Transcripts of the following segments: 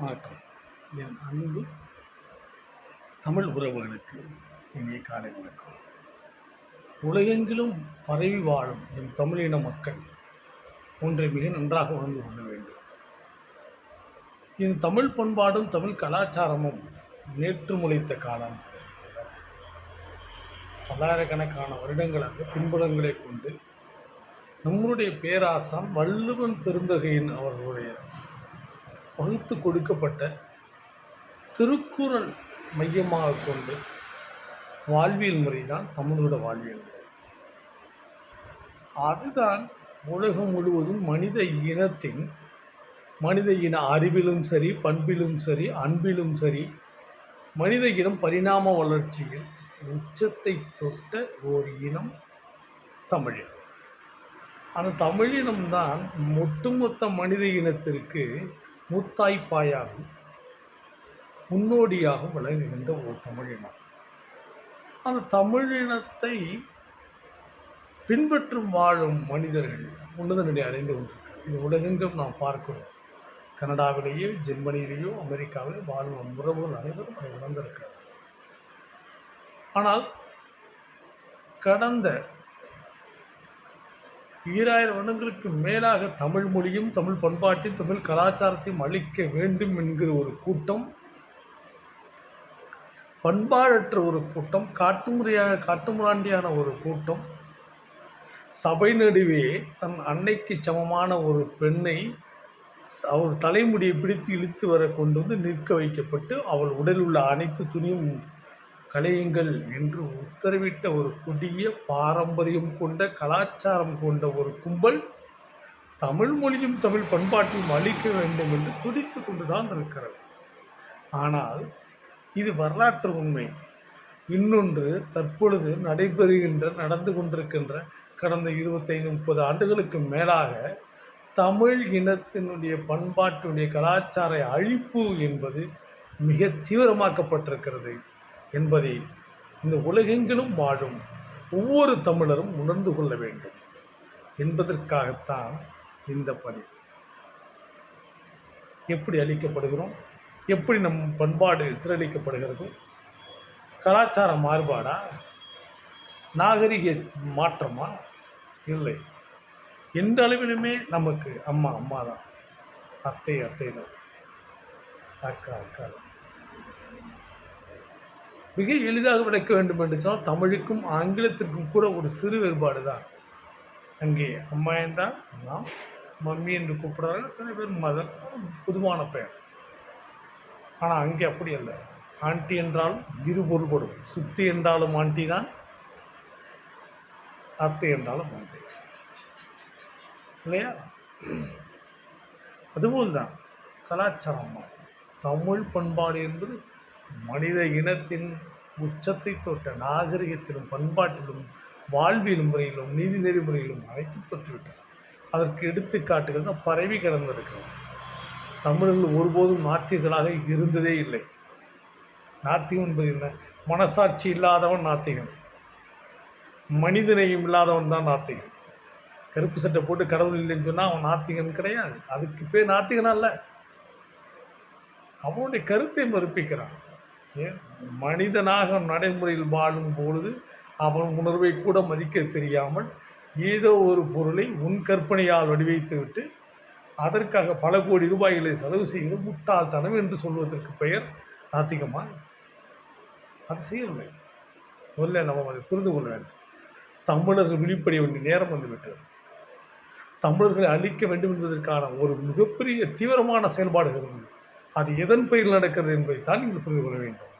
வணக்கம். என் அன்பு தமிழ் உறவுகளுக்கு இனிய காலை வணக்கம். உலகெங்கிலும் பரவி வாழும் என் தமிழின மக்கள் ஒன்றை மிக நன்றாக உணர்ந்து கொள்ள வேண்டும். என் தமிழ் பண்பாடும் தமிழ் கலாச்சாரமும் நேற்று முளைத்த காலம். பல்லாயிரக்கணக்கான வருடங்களாக பின்புலங்களை கொண்டு நம்முடைய பேராசான் வள்ளுவன் பெருந்தகையின் அவர்களுடைய வகுத்து கொடுக்கப்பட்ட திருக்குறள் மையமாக கொண்டு வாழ்வியல் முறை தான் தமிழோட வாழ்வியல் முறை. அதுதான் உலகம் முழுவதும் மனித இனத்தின் மனித இன அறிவிலும் சரி பண்பிலும் சரி அன்பிலும் சரி மனித இனம் பரிணாம வளர்ச்சியில் உச்சத்தை தொட்ட ஓர் இனம் தமிழினம் அந்த தமிழினம்தான் ஒட்டுமொத்த மனித இனத்திற்கு மூத்தாய்ப்பாயாகும். முன்னோடியாகவும் விளங்குகின்ற ஒரு தமிழினம் அந்த தமிழினத்தை பின்பற்றும் வாழும் மனிதர்கள் உன்னத நிலை அடைந்து கொண்டிருக்கிறார். இது உலகெங்கும் நாம் பார்க்கிறோம். கனடாவிலேயோ ஜெர்மனியிலேயோ அமெரிக்காவிலேயோ வாழும் உறவுகள் அனைவரும் அதை உணர்ந்திருக்கிறார் ஆனால் கடந்த ஈராயிரம் வருடங்களுக்கு மேலாக தமிழ் மொழியும் தமிழ் பண்பாட்டையும் தமிழ் கலாச்சாரத்தையும் அழிக்க வேண்டும் என்கிற ஒரு கூட்டம் பண்பாடற்ற ஒரு கூட்டம் காட்டுமுறையான காட்டுமுராண்டியான ஒரு கூட்டம். சபை நடுவே தன் அன்னைக்கு சமமான ஒரு பெண்ணை அவர் தலைமுடியை பிடித்து இழுத்து வர கொண்டு வந்து நிற்க வைக்கப்பட்டு அவள் உடலில் உள்ள அனைத்து துணியும் கலையுங்கள் என்று உத்தரவிட்ட ஒரு கொடிய பாரம்பரியம் கொண்ட கலாச்சாரம் கொண்ட ஒரு கும்பல் தமிழ் மொழியும் தமிழ் பண்பாட்டையும் அழிக்க வேண்டும் என்று துடித்து கொண்டுதான் இருக்கிறது. ஆனால் இது வரலாற்று உண்மை. இன்னொன்று தற்பொழுது நடைபெறுகின்ற நடந்து கொண்டிருக்கின்ற கடந்த இருபத்தைந்து முப்பது ஆண்டுகளுக்கு மேலாக தமிழ் இனத்தினுடைய பண்பாட்டினுடைய கலாச்சார அழிப்பு என்பது மிக தீவிரமாக்கப்பட்டிருக்கிறது. என்பதை இந்த உலகெங்கிலும் வாழும் ஒவ்வொரு தமிழரும் உணர்ந்து கொள்ள வேண்டும் என்பதற்காகத்தான் இந்த பதிவு. எப்படி அளிக்கப்படுகிறோம்? எப்படி நம் பண்பாடு சீரழிக்கப்படுகிறது கலாச்சார மாறுபாடா? நாகரிக மாற்றமா? இல்லை. எந்த அளவிலுமே நமக்கு அம்மா அம்மா தான் அத்தை அத்தை தான் அக்கா அக்கா தான் மிக எளிதாக விளக்க வேண்டும் என்று சொன்னால் தமிழுக்கும் ஆங்கிலத்திற்கும் கூட ஒரு சிறு வேறுபாடு தான். அங்கே அம்மா என்றால் நாம் மம்மி என்று கூப்பிடுறாங்க சில பேர் மதர் பொதுவான பெயர். ஆனால் அங்கே அப்படி அல்ல. ஆண்டி என்றாலும் இரு பொருள்படும். சுத்தி என்றாலும் ஆண்டி தான் அத்தை என்றாலும் ஆண்டி இல்லையா? அதுபோல் தான் கலாச்சாரம். தமிழ் பண்பாடு என்பது மனித இனத்தின் உச்சத்தை தொட்ட நாகரிகத்திலும் பண்பாட்டிலும் வாழ்வியல் முறையிலும் நீதி நெறிமுறையிலும் அழைக்கப்பட்டுவிட்டது அதற்கு எடுத்துக்காட்டுகள் தான் பரவி கிடந்திருக்கிறது. தமிழர்கள் ஒருபோதும் நாத்திகர்களாக இருந்ததே இல்லை. நாத்திகம் என்பது என்ன? மனசாட்சி இல்லாதவன் நாத்திகன் மனிதநேயம் இல்லாதவன் தான் நாத்திகன் கருப்பு சட்டை போட்டு கடவுள் இல்லைன்னு சொன்னால் அவன் நாத்திகன் கிடையாது. அதுக்கு பேர் நாத்திகனா இல்லை அவனுடைய கருத்தை மறுப்பிக்கிறான். மனிதனாக நடைமுறையில் வாழும் பொழுது அவன் உணர்வை கூட மதிக்க தெரியாமல் ஏதோ ஒரு பொருளை உன் கற்பனையால் வடிவைத்துவிட்டு அதற்காக பல கோடி ரூபாய்களை செலவு செய்து முட்டாள்தனம் என்று சொல்வதற்கு பெயர் நாத்திகமா? அது செய்யவில்லை. முதல்ல நம்ம அதை புரிந்து கொள்ள வேண்டும். தமிழர்கள் விழிப்படைய வேண்டிய நேரம் வந்துவிட்டது. தமிழர்களை அழிக்க வேண்டும் என்பதற்கான ஒரு மிகப்பெரிய தீவிரமான செயல்பாடுகள் இருந்தது. அது எதன் பெயரில் நடக்கிறது என்பதை தான் நீங்கள் புரிந்து கொள்ள வேண்டும்.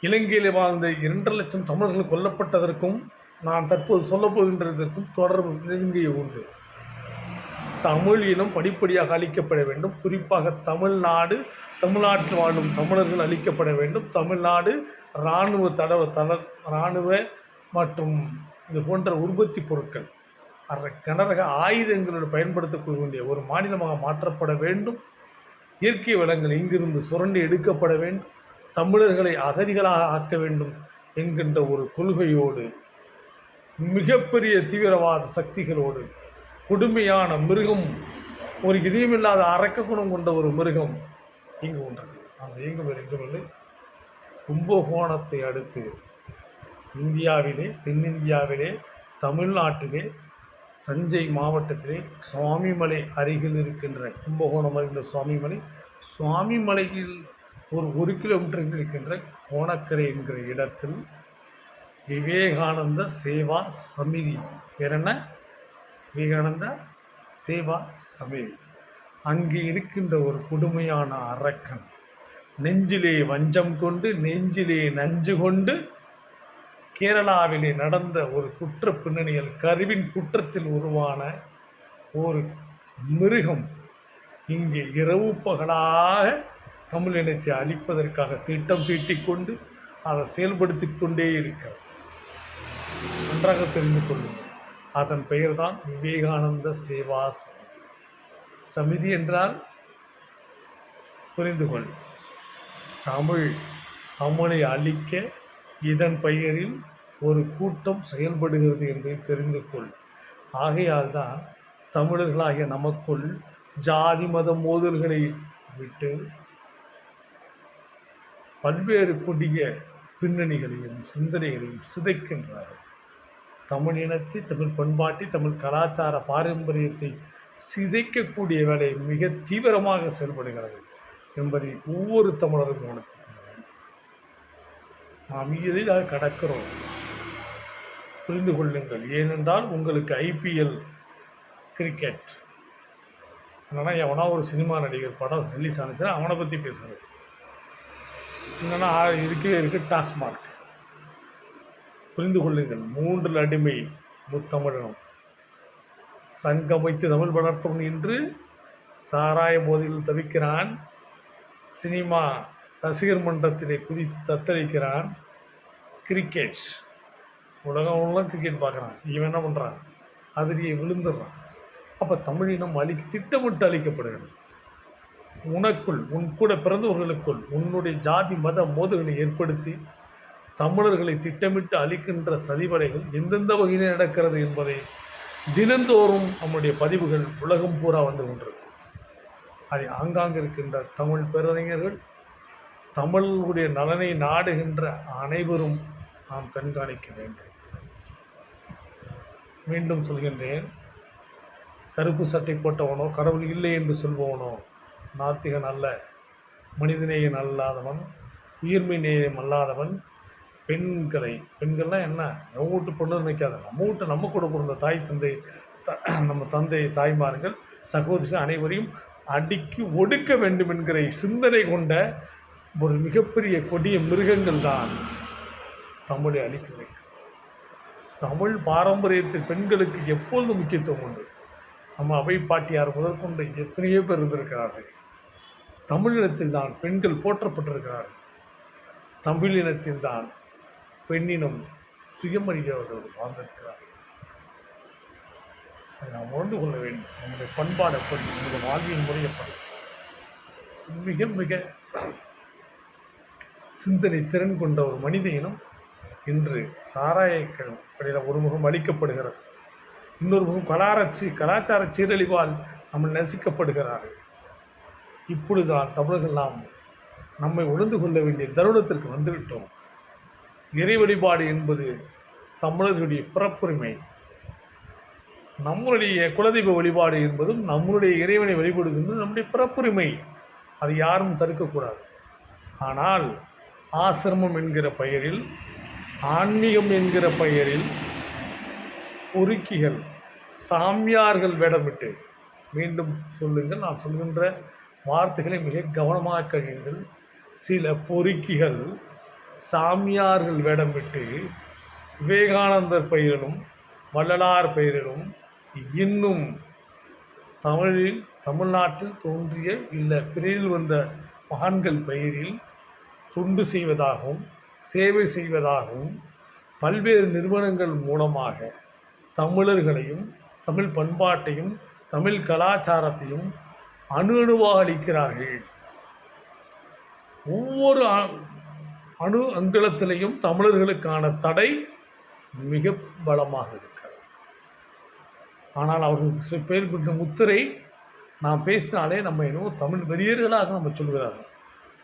இலங்கையில் வாழ்ந்த இரண்டரை லட்சம் தமிழர்கள் கொல்லப்பட்டதற்கும் நான் தற்போது சொல்லப் போகின்றதற்கும் தொடர்பு நெருங்கிய உண்டு. தமிழ் இனம் படிப்படியாக அழிக்கப்பட வேண்டும். குறிப்பாக தமிழ்நாடு தமிழ்நாட்டில் வாழும் தமிழர்கள் அழிக்கப்பட வேண்டும். தமிழ்நாடு இராணுவ தடவ தள இராணுவ மற்றும் இது போன்ற உற்பத்தி பொருட்கள். கனரக ஆயுதங்களோடு பயன்படுத்தக்கூடிய வேண்டிய ஒரு மாநிலமாக மாற்றப்பட வேண்டும். இயற்கை வளங்கள் இங்கிருந்து சுரண்டி எடுக்கப்பட வேண்டும். தமிழர்களை அகதிகளாக ஆக்க வேண்டும் என்கின்ற ஒரு கொள்கையோடு மிகப்பெரிய தீவிரவாத சக்திகளோடு கொடுமையான மிருகம் ஒரு இதயமில்லாத அரக்க குணம் கொண்ட ஒரு மிருகம் இங்கு ஒன்று அந்த இயங்கும் எங்குமில்லை கும்பகோணத்தை அடுத்து இந்தியாவிலே தென்னிந்தியாவிலே தமிழ்நாட்டிலே தஞ்சை மாவட்டத்திலே சுவாமிமலை அருகில் இருக்கின்ற கும்பகோணம் அருகில் சுவாமிமலை சுவாமிமலையில் ஒரு ஒரு கிலோமீட்டரில் இருக்கின்ற கோணக்கரை என்கிற இடத்தில் விவேகானந்த சேவா சமிதி என்ன? விவேகானந்த சேவா சமிதி. அங்கே இருக்கின்ற ஒரு கொடுமையான அரக்கன் நெஞ்சிலே வஞ்சம் கொண்டு நெஞ்சிலே நஞ்சு கொண்டு கேரளாவிலே நடந்த ஒரு குற்ற பின்னணியில் கருவின் குற்றத்தில் உருவான ஒரு மிருகம் இங்கே இரவு பகலாக தமிழ் இனத்தை அழிப்பதற்காக திட்டம் தீட்டிக்கொண்டு அதை செயல்படுத்தி கொண்டே இருக்கிறது நன்றாக தெரிந்து கொள்ளுங்கள். அதன் பெயர்தான் விவேகானந்த சேவா சமிதி சமிதி என்றால் புரிந்து கொள். தமிழ் தமிழை அழிக்க இதன் பெயரில் ஒரு கூட்டம் செயல்படுகிறது என்பதை தெரிந்து கொள். ஆகையால் தான் தமிழர்களாகிய நமக்குள் ஜாதி மத மோதல்களை விட்டு பல்வேறு கொடிய பின்னணிகளையும் சிந்தனைகளையும் சிதைக்கின்றார்கள். தமிழ் இனத்தை தமிழ் பண்பாட்டை தமிழ் கலாச்சார பாரம்பரியத்தை சிதைக்கக்கூடிய வேலை மிக தீவிரமாக செயல்படுகிறது என்பதை ஒவ்வொரு தமிழரும் கவனத்தில் நாம் இதில் கடக்கிறோம். புரிந்து கொள்ளுங்கள். ஏனென்றால் உங்களுக்கு ஐபிஎல் கிரிக்கெட் இல்லைன்னா எவனா ஒரு சினிமா நடிகர் படம் ரிலீஸ் ஆனிச்சுன்னா அவனை பற்றி பேசுகிறது இல்லைன்னா இருக்கவே இருக்குது டாஸ்மார்க் புரிந்து கொள்ளுங்கள். மூன்று அடிமை முத்தமிழனும். சங்கமைத்து தமிழ் வளர்த்தோம் என்று சாராய போதையில் தவிக்கிறான் சினிமா ரசிகர் மன்றத்திலே குதித்து தத்தளிக்கிறான் கிரிக்கெட். உலகம் உலகம் கிரிக்கெட் பார்க்குறான். இவன் என்ன பண்ணுறான் அதிரியை விழுந்துடுறான். அப்போ தமிழினம் அழி திட்டமிட்டு அழிக்கப்படுகிறது. உனக்குள் உன் கூட பிறந்தவர்களுக்குள் உன்னுடைய ஜாதி மத மோதல்களை ஏற்படுத்தி தமிழர்களை திட்டமிட்டு அழிக்கின்ற சதிவலைகள் எந்தெந்த வகையிலே நடக்கிறது என்பதை தினந்தோறும் நம்முடைய பதிவுகள் உலகம் பூரா வந்து கொண்டிருக்கும் அதை ஆங்காங்கே இருக்கின்ற தமிழ் பேரறிஞர்கள் தமிழுடைய நலனை நாடுகின்ற அனைவரும் நாம் கண்காணிக்க வேண்டும். மீண்டும் சொல்கின்றேன் கருப்பு சட்டை போட்டவனோ கடவுள் இல்லை என்று சொல்பவனோ நாத்திகன் அல்ல மனிதநேயம் அல்லாதவன் உயிர்மை நேயம் அல்லாதவன் பெண்களை பெண்கள்லாம் என்ன? நம்ம வீட்டு பொண்ணு நினைக்காத நம்ம வீட்டு நம்ம கூட பிறந்த தாய் தந்தை த நம்ம தந்தை தாய்மார்கள் சகோதரிகள் அனைவரையும் அடிக்கி ஒடுக்க வேண்டும் என்கிற சிந்தனை கொண்ட ஒரு மிகப்பெரிய கொடிய மிருகங்கள் தான் தமிழை அழிக்க வைக்கும் தமிழ் பாரம்பரியத்தில் பெண்களுக்கு எப்பொழுது முக்கியத்துவம் உண்டு? நம்ம அவை பாட்டியார் முதற்கொண்டு எத்தனையோ பேர் இருந்திருக்கிறார்கள். தமிழினத்தில் தான் பெண்கள் போற்றப்பட்டிருக்கிறார்கள். தமிழினத்தில் தான் பெண்ணினம் சுயமரியாதையோடு வாழ்ந்திருக்கிறார்கள். அதை நாம் உணர்ந்து கொள்ள வேண்டும். நம்முடைய பண்பாடு எப்படி? நம்முடைய வாழ்வியல் முறை எப்படி? மிக மிக சிந்தனை திறன் கொண்ட ஒரு மனித இனம் இன்று சாராய கடையில் ஒரு முகம் அளிக்கப்படுகிறது. இன்னொரு முகம் கலாரச்சி கலாச்சார சீரழிவால் நம்ம நசிக்கப்படுகிறார்கள். இப்பொழுதுதான் தமிழர்கள் நாம் நம்மை உணர்ந்து கொள்ள வேண்டிய தருணத்திற்கு வந்துவிட்டோம். இறை வழிபாடு என்பது தமிழர்களுடைய பிறப்புரிமை. நம்மளுடைய குலதெய்வ வழிபாடு என்பதும் நம்மளுடைய இறைவனை வழிபடுவது என்பது நம்முடைய பிறப்புரிமை. அது யாரும் தடுக்கக்கூடாது. ஆனால் ஆசிரமம் என்கிற பெயரில் ஆன்மீகம் என்கிற பெயரில் பொறுக்கிகள் சாமியார்கள் வேடமிட்டு மீண்டும் சொல்லுங்கள். நான் சொல்கின்ற வார்த்தைகளை மிக கவனமாக கழியுங்கள் சில பொறுக்கிகள் சாமியார்கள் வேடமிட்டு விவேகானந்தர் பெயரிலும் வள்ளலார் பெயரிலும் இன்னும் தமிழில் தமிழ்நாட்டில் தோன்றிய இல்லை பிறையில் வந்த மகான்கள் பெயரில் தொண்டு செய்வதாகவும் சேவை செய்வதாகவும் பல்வேறு நிறுவனங்கள் மூலமாக தமிழர்களையும் தமிழ் பண்பாட்டையும் தமிழ் கலாச்சாரத்தையும் அணு அணுவாக அளிக்கிறார்கள். ஒவ்வொரு அ- அணு அங்குலத்திலையும் தமிழர்களுக்கான தடை மிக பலமாக இருக்கிறது. ஆனால் அவர்களுக்கு சில பேர் கொண்ட முத்திரை நாம் பேசினாலே நம்ம என்னவோ தமிழ் வெறியர்களாக நம்ம சொல்கிறார்கள்.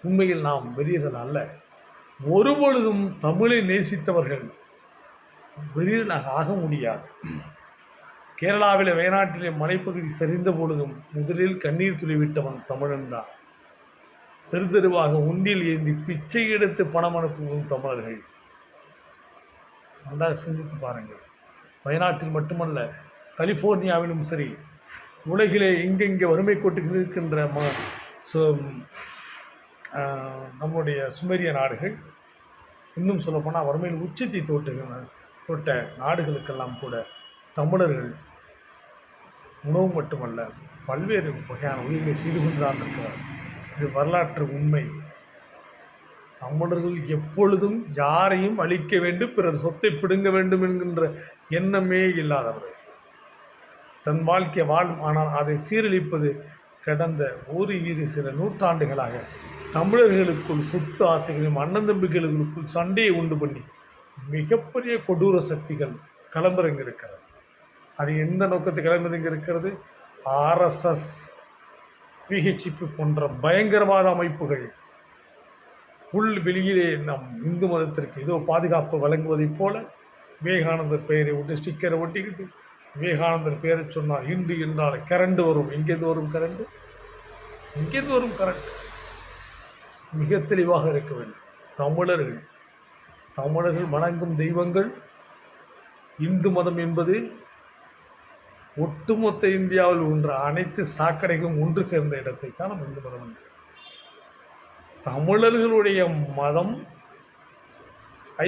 உண்மையில் நாம் வெறியர்கள் அல்ல. ஒருபொழுதும் தமிழை நேசித்தவர்கள் வெறியர்களாக ஆக முடியாது. கேரளாவில் வயநாட்டிலே மலைப்பகுதி சரிந்த பொழுதும் முதலில் கண்ணீர் துளிவிட்டவன் தமிழன்தான் தெரு தெருவாக உண்டில் ஏந்தி பிச்சை எடுத்து பணம் அனுப்புவதும் தமிழர்கள். நன்றாக சிந்தித்து பாருங்கள். வயநாட்டில் மட்டுமல்ல கலிஃபோர்னியாவிலும் சரி உலகிலே எங்கெங்கே வறுமை கோட்டுக்கு இருக்கின்ற ம நம்முடைய சுமேரிய நாடுகள் இன்னும் சொல்லப்போனால் வறுமையில் உச்சத்தை தோட்டுகிற தொட்ட நாடுகளுக்கெல்லாம் கூட தமிழர்கள் உணவு மட்டுமல்ல பல்வேறு வகையான உதவிகளை செய்து கொண்டுதான் இருக்கிறார் இது வரலாற்று உண்மை. தமிழர்கள் எப்பொழுதும் யாரையும் அழிக்க வேண்டும் பிறர் சொத்தை பிடுங்க வேண்டும் என்கின்ற எண்ணமே இல்லாதவர்கள். தன் வாழ்க்கை வாழும் ஆனால் அதை சீரழிப்பது கடந்த ஒரு இரு சில நூற்றாண்டுகளாக தமிழர்களுக்குள் சொத்து ஆசைகளையும் அண்ணன் தம்பிகளுக்குள் சண்டையை உண்டு பண்ணி மிகப்பெரிய கொடூர சக்திகள் கிளம்புறங்க இருக்கிறது அது எந்த நோக்கத்தை கிளம்புறங்க இருக்கிறது ஆர்எஸ்எஸ் பிஹெச்பி போன்ற பயங்கரவாத அமைப்புகள் உள் வெளியிலே நம் இந்து மதத்திற்கு ஏதோ பாதுகாப்பு வழங்குவதைப் போல விவேகானந்தர் பெயரை விட்டு ஸ்டிக்கரை ஒட்டிக்கிட்டு விவேகானந்தர் பெயரை சொன்னால் இன்று என்றால் கரண்டு வரும். எங்கேருந்து வரும் கரண்டு? எங்கேருந்து வரும் கரண்ட். மிக தெளிவாக இருக்க வேண்டும். தமிழர்கள் தமிழர்கள் வணங்கும் தெய்வங்கள் இந்து மதம் என்பது ஒட்டுமொத்த இந்தியாவில் உள்ள அனைத்து சாக்கடைகளும் ஒன்று சேர்ந்த இடத்தை தான் நம்ம இந்து மதம் என்று தமிழர்களுடைய மதம்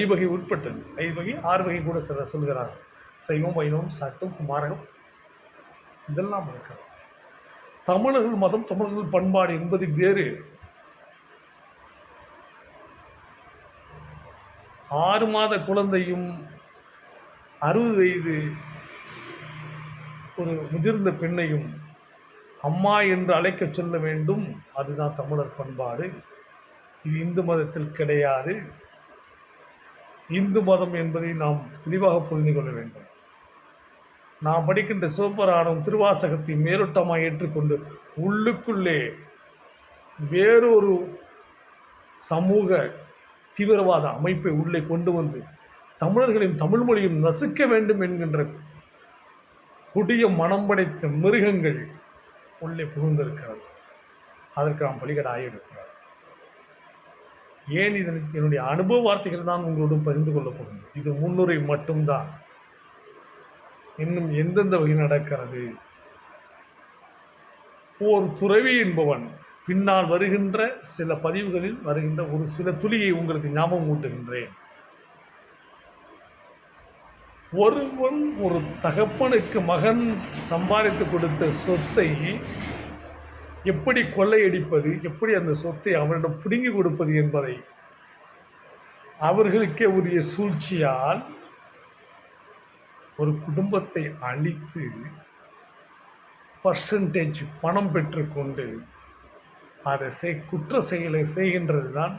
ஐவகை உட்பட்டது. ஐவகை ஆறு வகை கூட சில சொல்கிறார்கள். சைவம் வைணவம் சட்டம் குமாரகம் இதெல்லாம் இருக்கிறது தமிழர்கள் மதம் தமிழர்கள் பண்பாடு என்பது வேறு. ஆறு மாத குழந்தையும் அறுபது வயது ஒரு முதிர்ந்த பெண்ணையும் அம்மா என்று அழைக்கச் சொல்ல வேண்டும். அதுதான் தமிழர் பண்பாடு. இது இந்து மதத்தில் கிடையாது. இந்து மதம் என்பதை நாம் தெளிவாக புரிந்து கொள்ள வேண்டும். நாம் படிக்கின்ற சிவபுராணம் திருவாசகத்தை மேலோட்டமாக ஏற்றுக்கொண்டு உள்ளுக்குள்ளே வேறொரு சமூக தீவிரவாத அமைப்பை உள்ளே கொண்டு வந்து தமிழர்களின் தமிழ் மொழியும் நசுக்க வேண்டும் என்கின்ற கொடிய மனம் படைத்த மிருகங்கள் உள்ளே புகுந்திருக்கிறது. அதற்கு நாம் பலிகடாக ஏன் இதன் என்னுடைய அனுபவ வார்த்தைகள் தான் உங்களோடு பகிர்ந்து கொள்ளப் இது முன்னுரை மட்டும்தான். இன்னும் எந்தெந்த வகை நடக்கிறது? ஓர் துறவி என்பவன் பின்னால் வருகின்ற சில பதிவுகளில் வருகின்ற ஒரு சில துளியை உங்களுக்கு ஞாபகம் ஊட்டுகின்றேன். ஒருவன் ஒரு தகப்பனுக்கு மகன் சம்பாதித்து கொடுத்த சொத்தை எப்படி கொள்ளையடிப்பது எப்படி அந்த சொத்தை அவனிடம் பிடுங்கி கொடுப்பது என்பதை அவர்களுக்கே உரிய சூழ்ச்சியால் ஒரு குடும்பத்தை அழித்து பர்சன்டேஜ் பணம் பெற்றுக்கொண்டு அதை செய் குற்ற செயலை செய்கின்றது தான்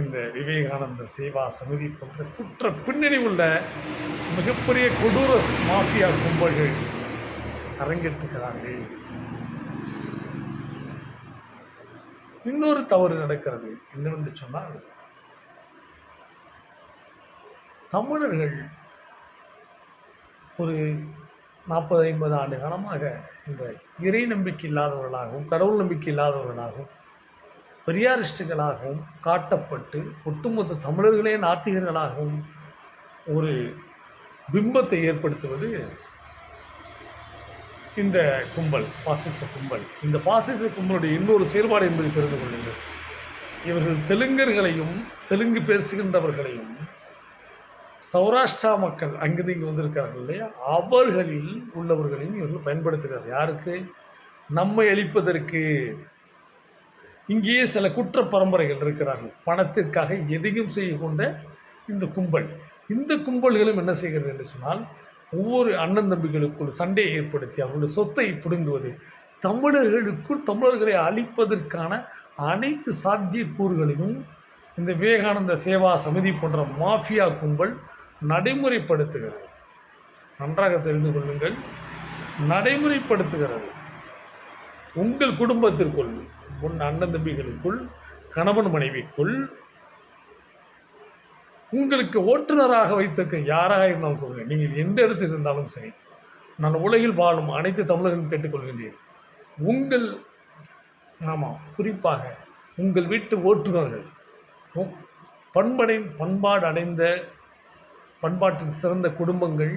இந்த விவேகானந்த சேவா சமிதி போன்ற குற்ற பின்னணி உள்ள மிகப்பெரிய கொடூர மாஃபியா கும்பல்கள் அரங்கேற்றுகிறார்கள். இன்னொரு தவறு நடக்கிறது. என்னவென்று சொன்னால் தமிழர்கள் ஒரு நாற்பது ஐம்பது ஆண்டு காலமாக இந்த இறை நம்பிக்கை இல்லாதவர்களாகவும் கடவுள் நம்பிக்கை இல்லாதவர்களாகவும் பெரியாரிஸ்டுகளாகவும் காட்டப்பட்டு ஒட்டுமொத்த தமிழர்களே நாத்திகர்களாகவும் ஒரு பிம்பத்தை ஏற்படுத்துவது இந்த கும்பல் பாசிச கும்பல். இந்த பாசிச கும்பலுடைய இன்னொரு செயல்பாடு என்பதை தெரிந்து கொள்ளுங்கள். இவர்கள் தெலுங்கர்களையும் தெலுங்கு பேசுகின்றவர்களையும் சௌராஷ்டிரா மக்கள் அங்கிருந்து இங்கே வந்திருக்கிறார்கள் இல்லையா? அவர்களில் உள்ளவர்களையும் இவர்கள் பயன்படுத்துகிறார். யாருக்கு? நம்மை அழிப்பதற்கு. இங்கேயே சில குற்ற பரம்பரைகள் இருக்கிறார்கள். பணத்திற்காக எதையும் செய்ய கொண்ட இந்த கும்பல். இந்த கும்பல்களும் என்ன செய்கிறது என்று சொன்னால் ஒவ்வொரு அண்ணன் தம்பிகளுக்குள் சண்டையை ஏற்படுத்தி அவர்களுடைய சொத்தை பிடுங்குவது தமிழர்களுக்குள் தமிழர்களை அழிப்பதற்கான அனைத்து சாத்தியக்கூறுகளையும் இந்த விவேகானந்த சேவா சமிதி போன்ற மாஃபியா கும்பல் நடைமுறைப்படுத்துகிறது. நன்றாக தெரிந்து கொள்ளுங்கள். நடைமுறைப்படுத்துகிறது. உங்கள் குடும்பத்திற்குள் உன் அண்ணன் தம்பிகளுக்குள் கணவன் மனைவிக்குள் உங்களுக்கு ஓட்டுநராக வைத்திருக்க யாராக இருந்தாலும் சொல்லுங்கள். நீங்கள் எந்த இடத்தில் இருந்தாலும் சரி நான் உலகில் வாழும் அனைத்து தமிழர்களும் கேட்டுக்கொள்கின்றேன். உங்கள் ஆமாம் குறிப்பாக உங்கள் வீட்டு ஓட்டுநர்கள் உ- பண்படை பண்பாடு அடைந்த பண்பாட்டில் சிறந்த குடும்பங்கள்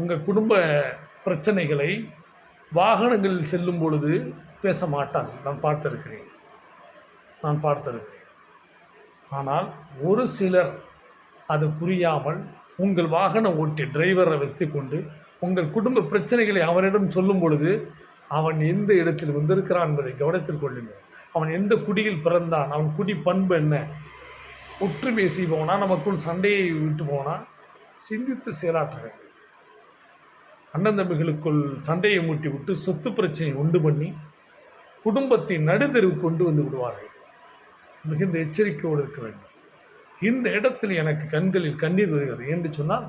உங்கள் குடும்ப பிரச்சனைகளை வாகனங்களில் செல்லும் பொழுது பேச மாட்டாங்க. நான் பார்த்திருக்கிறேன். நான் பார்த்திருக்கிறேன். ஆனால் ஒரு சிலர் அது புரியாமல் உங்கள் வாகன ஓட்டி டிரைவரை வைத்துக்கொண்டு உங்கள் குடும்ப பிரச்சனைகளை அவனிடம் சொல்லும் பொழுது அவன் எந்த இடத்தில் வந்திருக்கிறான் என்பதை கவனத்தில் கொள்ளுங்கள். அவன் எந்த குடியில் பிறந்தான் அவன் குடி பண்பு என்ன? ஒற்றுமை செய்பவனா? நமக்குள் சண்டையை விட்டு போனால் சிந்தித்து செயலாற்ற வேண்டும் அண்ணன் தம்பிகளுக்குள் சண்டையை மூட்டி விட்டு சொத்து பிரச்சனையை உண்டு பண்ணி குடும்பத்தை நடுதெருவு கொண்டு வந்து விடுவார்கள். மிகுந்த எச்சரிக்கையோடு இருக்க வேண்டும். இந்த இடத்தில் எனக்கு கண்களில் கண்ணீர் வருகிறது என்று சொன்னால்